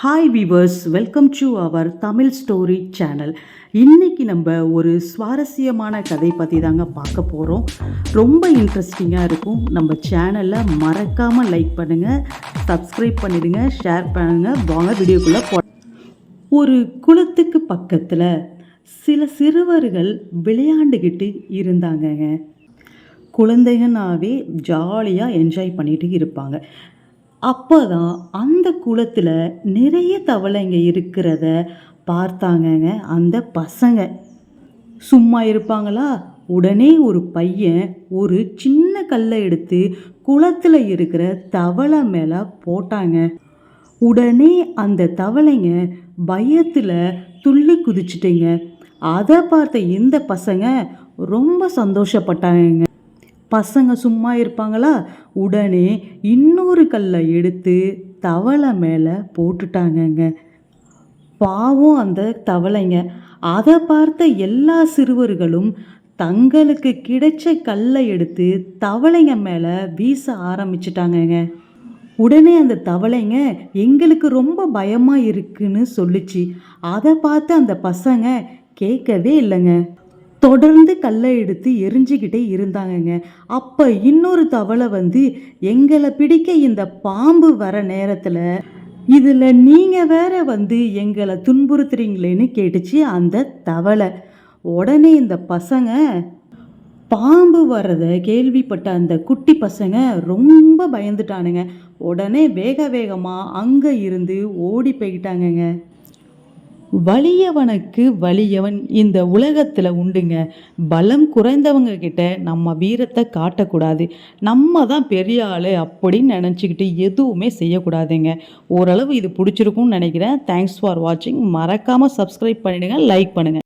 Hi viewers welcome to our Tamil story channel இன்றைக்கி நம்ம ஒரு சுவாரஸ்யமான கதை பற்றி தாங்க பார்க்க போகிறோம் ரொம்ப இன்ட்ரெஸ்டிங்காக இருக்கும். நம்ம சேனலை மறக்காமல் லைக் பண்ணுங்கள் சப்ஸ்கிரைப் பண்ணிடுங்க ஷேர் பண்ணுங்கள் வாங்க வீடியோக்குள்ளே போ ஒரு குளத்துக்கு பக்கத்தில் சில சிறுவர்கள் விளையாண்டுக்கிட்டு இருந்தாங்கங்க. குழந்தைங்கனாவே ஜாலியாக என்ஜாய் பண்ணிட்டு இருப்பாங்க. அப்போ தான் அந்த குளத்தில் நிறைய தவளைங்க இருக்கிறத பார்த்தாங்கங்க. அந்த பசங்க. சும்மா இருப்பாங்களா? உடனே ஒரு பையன் ஒரு சின்ன கல்லை எடுத்து குளத்தில் இருக்கிற தவளை மேலே போட்டாங்க. உடனே அந்த தவளைங்க பயத்தில் துள்ளி குதிச்சிட்டிங்க. அதை பார்த்த இந்த பசங்க ரொம்ப சந்தோஷப்பட்டாங்க பசங்க சும்மா இருப்பாங்களா? உடனே இன்னொரு கல்லை எடுத்து தவளை மேலே போட்டுட்டாங்கங்க. பாவம் அந்த தவளைங்க. அதை பார்த்த எல்லா சிறுவர்களும் தங்களுக்கு கிடைச்ச கல்லை எடுத்து தவளைங்க மேலே வீச ஆரம்பிச்சிட்டாங்கங்க. உடனே அந்த தவளைங்க எங்களுக்கு ரொம்ப பயமாக இருக்குன்னு சொல்லுச்சு. அதை பார்த்து அந்த பசங்க கேட்கவே இல்லைங்க. தொடர்ந்து கல்லை எடுத்து எரிஞ்சுக்கிட்டே இருந்தாங்கங்க. அப்போ இன்னொரு தவளை வந்து எங்களை பிடிக்க இந்த பாம்பு வர நேரத்தில் இதில் நீங்கள் வேற வந்து எங்களை துன்புறுத்துறீங்களேன்னு கேட்டுச்சு அந்த தவளை. உடனே இந்த பசங்க பாம்பு வர்றதை கேள்விப்பட்ட அந்த குட்டி பசங்க ரொம்ப பயந்துட்டானுங்க. உடனே வேக வேகமாக அங்கே இருந்து ஓடி போய்கிட்டாங்கங்க வலியவனுக்கு வலியவன் இந்த உலகத்தில் உண்டுங்க. பலம் குறைந்தவங்க கிட்ட நம்ம வீரத்தை காட்டக்கூடாது. நம்ம தான் பெரிய ஆள் அப்படின்னு நினச்சிக்கிட்டு எதுவுமே செய்யக்கூடாதுங்க. ஓரளவு இது பிடிச்சிருக்கும்னு நினைக்கிறேன். தேங்க்ஸ் ஃபார் வாட்சிங் மறக்காமல் சப்ஸ்கிரைப் பண்ணிடுங்க லைக் பண்ணுங்கள்